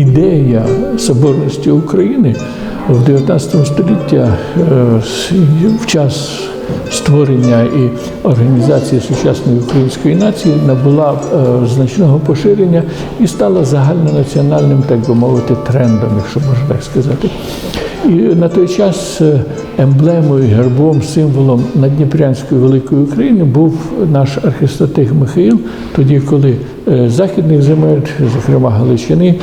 ідея соборності України в 19 століття в час створення і організації сучасної української нації набула е, значного поширення і стала загальнонаціональним, так би мовити, трендом, якщо можна так сказати. І на той час е, емблемою, гербом, символом Надніпрянської великої України був наш архістратиг Михаїл, тоді, коли е, західних земель, зокрема Галичини,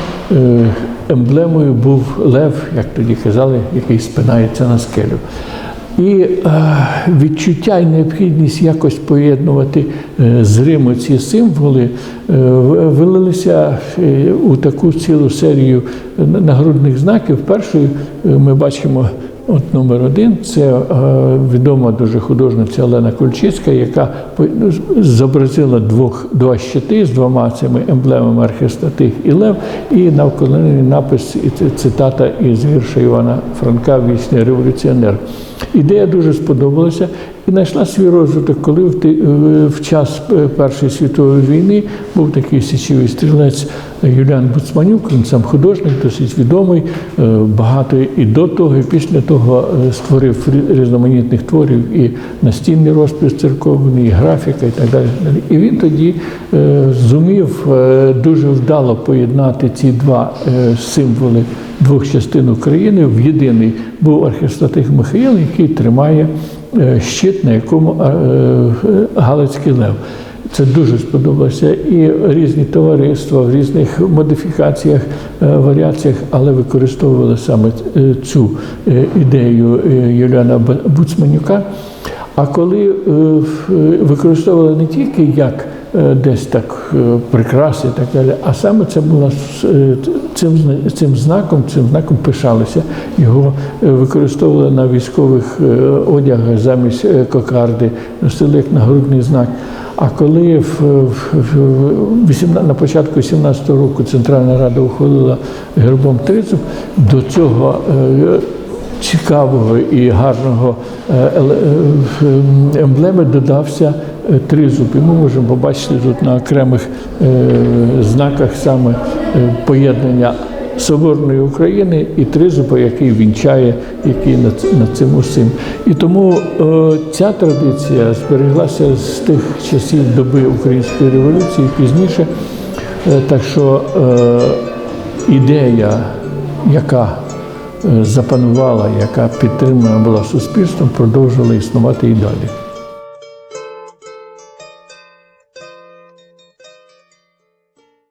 емблемою був лев, як тоді казали, який спинається на скелю. І е, відчуття і необхідність якось поєднувати е, з Риму ці символи е, вилилися у таку цілу серію нагрудних знаків. Першою ми бачимо от номер один це відома дуже художниця Олена Кульчицька, яка ну, зобразила двох два щити з двома цими емблемами архістратиг і лев, і навколо напис і цитата із вірша Івана Франка Вічний революціонер. Ідея дуже сподобалася і знайшла свій розвиток, коли в, е, в час е, Першої світової війни був такий січовий стрілець Юліан Буцманюк, він сам художник, досить відомий, е, багато і до того, і після того створив різноманітних творів і настінний розпис церковний, і графіка, і так далі. І він тоді зумів дуже вдало поєднати ці два символи двох частин України в єдиний був архістратиг Михаїл, який тримає е, щит, на якому е, е, Галицький лев. Це дуже сподобалося. І різні товариства в різних модифікаціях, варіаціях, але використовували саме цю ідею Юліана Б- Буцманюка. А коли використовували не тільки як десь так прикраси так далі, а саме це е, цим, цим знаком, цим знаком пишалися. Його е, використовували на військових е, одягах замість е, кокарди, носили як нагрудний знак. А коли в, в, в 18 на початку 17-го року Центральна Рада ухвалила гербом тризуб, до цього цікавого і гарного е, е, емблеми додався тризуб. І ми можемо побачити тут на окремих е, знаках саме е, поєднання Соборної України і тризуба, який вінчає, який над, цим усім. І тому е, ця традиція збереглася з тих часів доби Української революції пізніше. Е, так що е, ідея, яка е, запанувала, яка підтримана була суспільством, продовжувала існувати і далі.